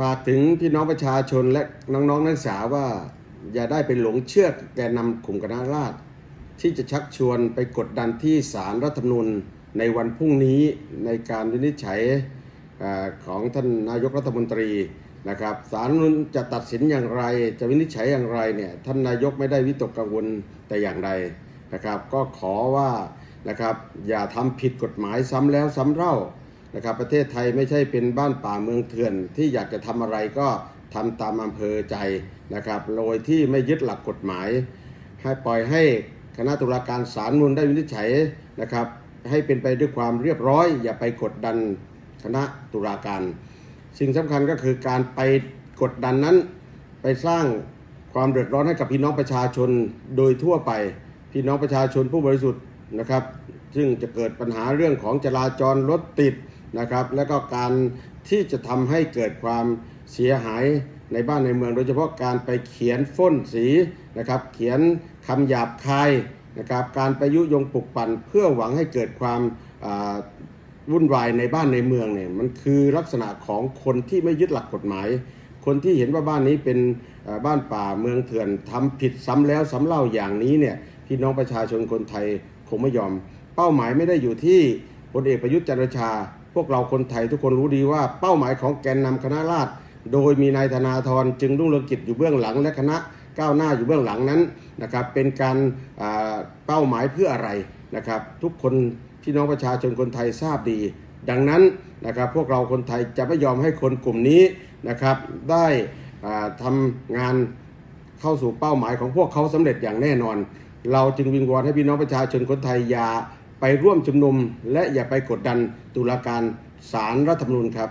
ฝากถึงพี่น้องประชาชนและน้องๆนักศึกษาว่า อย่าได้ไปหลงเชื่อแกนนำกลุ่มคณะราษฎรที่จะชักชวนไปกดดันที่ศาลรัฐธรรมนูญในวันพรุ่งนี้ในการวินิจฉัยของท่านนายกรัฐมนตรีนะครับศาลรัฐธรรมนูญจะตัดสินอย่างไร จะวินิจฉัยอย่างไรเนี่ยท่านนายกไม่ได้วิตกกังวลแต่อย่างใดนะครับ ก็ขอว่านะครับอย่าทำผิดกฎหมายซ้ำแล้วซ้ำเล่า นะครับประเทศไทยไม่ใช่เป็นบ้านป่าเมืองเถื่อน ที่อยากจะทำอะไรก็ทำตามอำเภอใจนะครับโดยที่ไม่ยึดหลักกฎหมาย ให้ปล่อยให้คณะตุลาการศาลนูนได้วินิจฉัยนะครับให้เป็นไปด้วยความเรียบร้อย อย่าไปกดดันคณะตุลาการ สิ่งสำคัญก็คือการไปกดดันนั้น ไปสร้างความเดือดร้อนให้กับพี่น้องประชาชนโดยทั่วไป พี่น้องประชาชนผู้บริสุทธิ์นะครับ ซึ่งจะเกิดปัญหาเรื่องของจราจรรถติด นะครับ และก็การที่จะทำให้เกิดความเสียหายในบ้านในเมือง โดยเฉพาะการไปเขียนฟ้นสีนะครับ เขียนคำหยาบคายนะครับ การไปยุยงปลุกปั่นเพื่อหวังให้เกิดความวุ่นวายในบ้านในเมืองเนี่ยมันคือลักษณะของคนที่ไม่ยึดหลักกฎหมาย คนที่เห็นว่าบ้านนี้เป็นบ้านป่าเมืองเถื่อนทำผิดซ้ำแล้วซ้ำเล่าอย่างนี้เนี่ยพี่น้องประชาชนคนไทยคงไม่ยอม เป้าหมายไม่ได้อยู่ที่พลเอกประยุทธ์จันทร์โอชา พวกเราคนไทยทุกคนรู้ดีว่าเป้าหมายของแกนนำคณะราษฎรโดยมีนายธนาธรจึงรุ่งเรืองกิจอยู่เบื้องหลังและคณะก้าวหน้าอยู่เบื้องหลังนั้นนะครับเป็นการเป้าหมายเพื่ออะไรนะครับทุกคนพี่น้องประชาชนคนไทยทราบดี ดังนั้นนะครับพวกเราคนไทยจะไม่ยอมให้คนกลุ่มนี้นะครับได้อ่าทำงานเข้าสู่เป้าหมายของพวกเขาสำเร็จอย่างแน่นอน เราจึงวิงวอนให้พี่น้องประชาชนคนไทยอย่า ไปร่วมชุมนุม และอย่าไปกดดันตุลาการศาลรัฐธรรมนูญครับ